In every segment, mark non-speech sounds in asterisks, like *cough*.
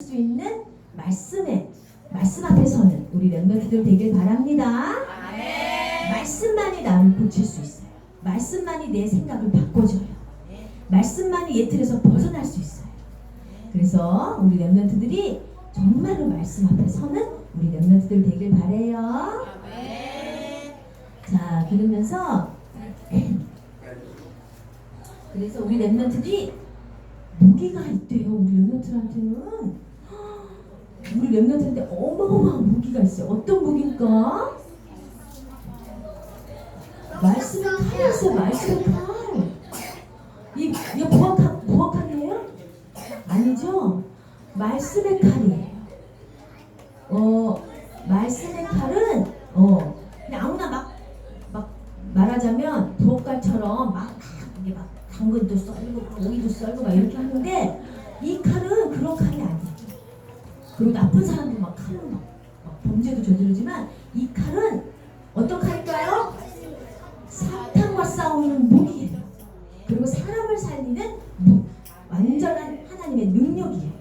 수 있는 말씀에 말씀 앞에 서는 우리 랩런트들 되길 바랍니다. 말씀만이 나를 고칠 수 있어요. 말씀만이 내 생각을 바꿔줘요. 말씀만이 옛 틀에서 벗어날 수 있어요. 그래서 우리 랩런트들이 정말로 말씀 앞에 서는 우리 랩런트들 되길 바래요. 자, 그러면서 그래서 우리 랩런트들이 무기가 있대요. 우리 랩런트한테는 우리 랩런트한테 어마어마한 무기가 있어요. 어떤 무기일까? 말씀의 칼이 있어요. 말씀의 칼. 이 이거 부엌칼 부엌칼이에요? 아니죠. 말씀의 칼이에요. 어 말씀의 칼은 어 그냥 아무나 막 막 말하자면 부엌칼처럼 막 이게 막 당근도 썰고 고기도 썰고 막 이렇게 하는데 이 칼은 그런 칼이. 그리고 나쁜 사람들 막 칼은 막, 막 범죄도 저지르지만 이 칼은 어떤 칼일까요? 사탄과 싸우는 무기예요. 그리고 사람을 살리는 무, 완전한 하나님의 능력이에요.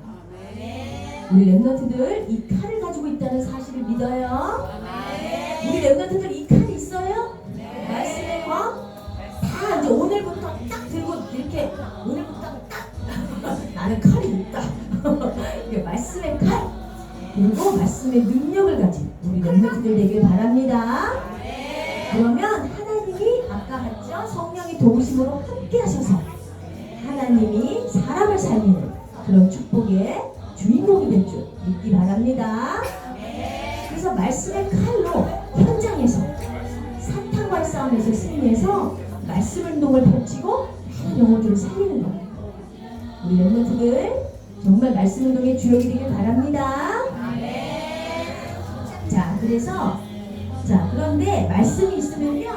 우리 랩런트들 이 칼을 가지고 있다는 사실을 믿어요. 우리 랩런트들 이 칼이 있어요? 말씀의 거? 다 이제 오늘부터 딱 들고 이렇게 오늘부터 딱 *laughs* 나는 칼이 있다. 그리고 말씀의 능력을 가진 우리 랩런트들 되길 바랍니다. 그러면 하나님이 아까 했죠 성령이 도우심으로 함께 하셔서 하나님이 사람을 살리는 그런 축복의 주인공이 될 줄 믿기 바랍니다. 그래서 말씀의 칼로 현장에서 사탄과의 싸움에서 승리해서 말씀 운동을 펼치고 많은 영혼들을 살리는 거예요. 우리 랩런트들 정말 말씀 운동의 주역이 되길 바랍니다. 자, 그래서 자, 그런데 말씀이 있으면요.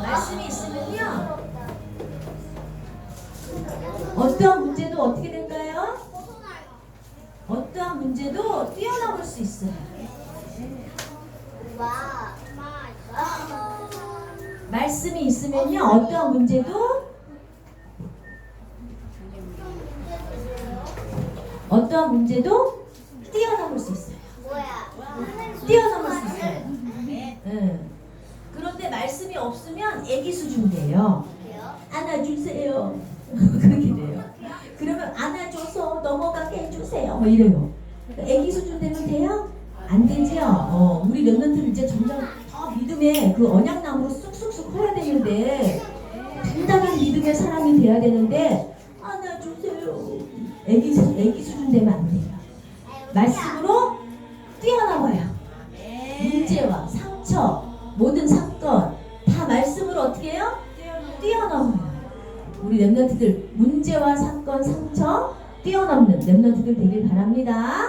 말씀이 있으면요. 어떠한 문제도 어떻게 될까요? 어떠한 문제도 뛰어넘을 수 있어요. 말씀이 있으면요. 어떠한 문제도 어떠한 문제도 뛰어넘을 수 있어요. 뛰어넘을 수 있어요. 응. 그런데 말씀이 없으면 애기 수준이에요. 안아주세요. *laughs* 그렇게 돼요. 그러면 안아줘서 넘어가게 해주세요. 뭐 이래요. 애기 수준 되면 돼요? 안 되죠. 어, 우리 랩런트를 이제 점점 더 믿음의 그 언약나무로 쑥쑥쑥 커야 되는데 단단한 믿음의 사람이 돼야 되는데 안아주세요. 애기 수- 애기 수준 되면 안 돼요. 말씀으로 뛰어나와요. 문제와 상처, 모든 사건 다 말씀으로 어떻게 해요? 뛰어넘어요. 우리 랩런트들 문제와 사건, 상처 뛰어넘는 랩런트들 되길 바랍니다.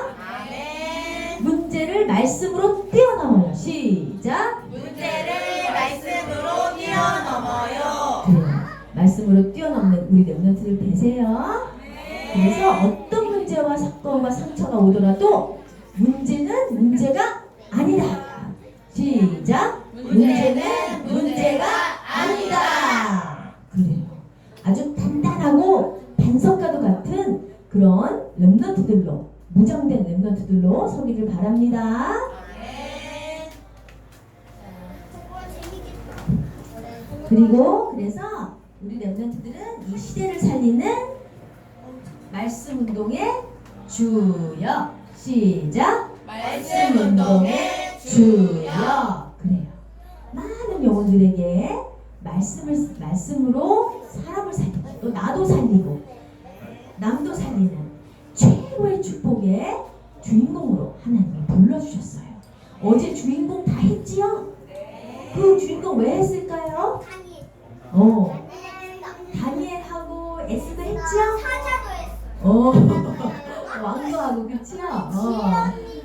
문제를 말씀으로 뛰어넘어요. 시작. 문제를 말씀으로 뛰어넘어요. 그래요. 말씀으로 뛰어넘는 우리 랩런트들 되세요. 그래서 어떤 문제와 사건과 상처가 오더라도 문제는 문제가 아니다. 시작. 문제는 문제가 아니다. 그래요. 아주 단단하고 반석과도 같은 그런 랩런트들로 무장된 랩런트들로 서기를 바랍니다. 그리고 그래서 우리 랩런트들은 이 시대를 살리는 말씀 운동의 주역 시작. 말씀 운동의 주역 그래요. 많은 영혼들에게 말씀을 말씀으로 사람을 살리고 또 나도 살리고 남도 살리는 최고의 축복의 주인공으로 하나님이 불러주셨어요. 어제 주인공 다 했지요? 그 주인공 왜 했을까요? 어 어 왕도 하고 그치요? 어.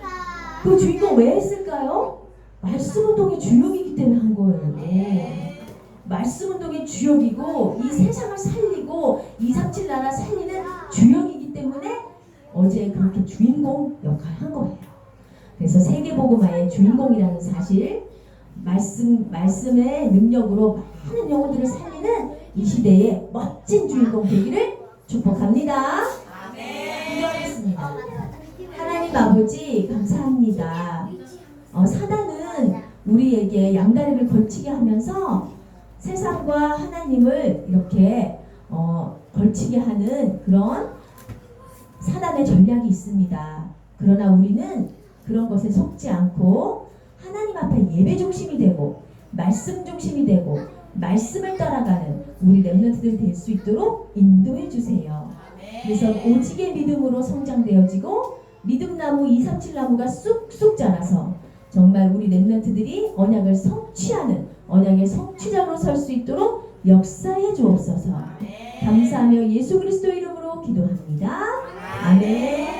*laughs* 그 주인공 왜 했을까요? 말씀 운동의 주역이기 때문에 한 거예요. 말씀 운동의 주역이고 이 세상을 살리고 237 나라 살리는 주역이기 때문에 어제 그렇게 주인공 역할을 한 거예요. 그래서 세계복음화의 주인공이라는 사실 말씀 말씀의 능력으로 많은 영혼들을 살리는 이 시대의 멋진 주인공 되기를 축복합니다. 아멘. 기도하겠습니다. 하나님 아버지 감사합니다. 어, 사단은 우리에게 양다리를 걸치게 하면서 세상과 하나님을 이렇게 어, 걸치게 하는 그런 사단의 전략이 있습니다. 그러나 우리는 그런 것에 속지 않고 하나님 앞에 예배 중심이 되고 말씀 중심이 되고 말씀을 따라가는 우리 랩런트들 될 수 있도록 인도해 주세요. 그래서 오직의 믿음으로 성장되어지고 믿음나무 237나무가 쑥쑥 자라서 정말 우리 랩런트들이 언약을 성취하는 언약의 성취자로 설 수 있도록 역사해 주옵소서. 감사하며 예수 그리스도 이름으로 기도합니다. 아멘.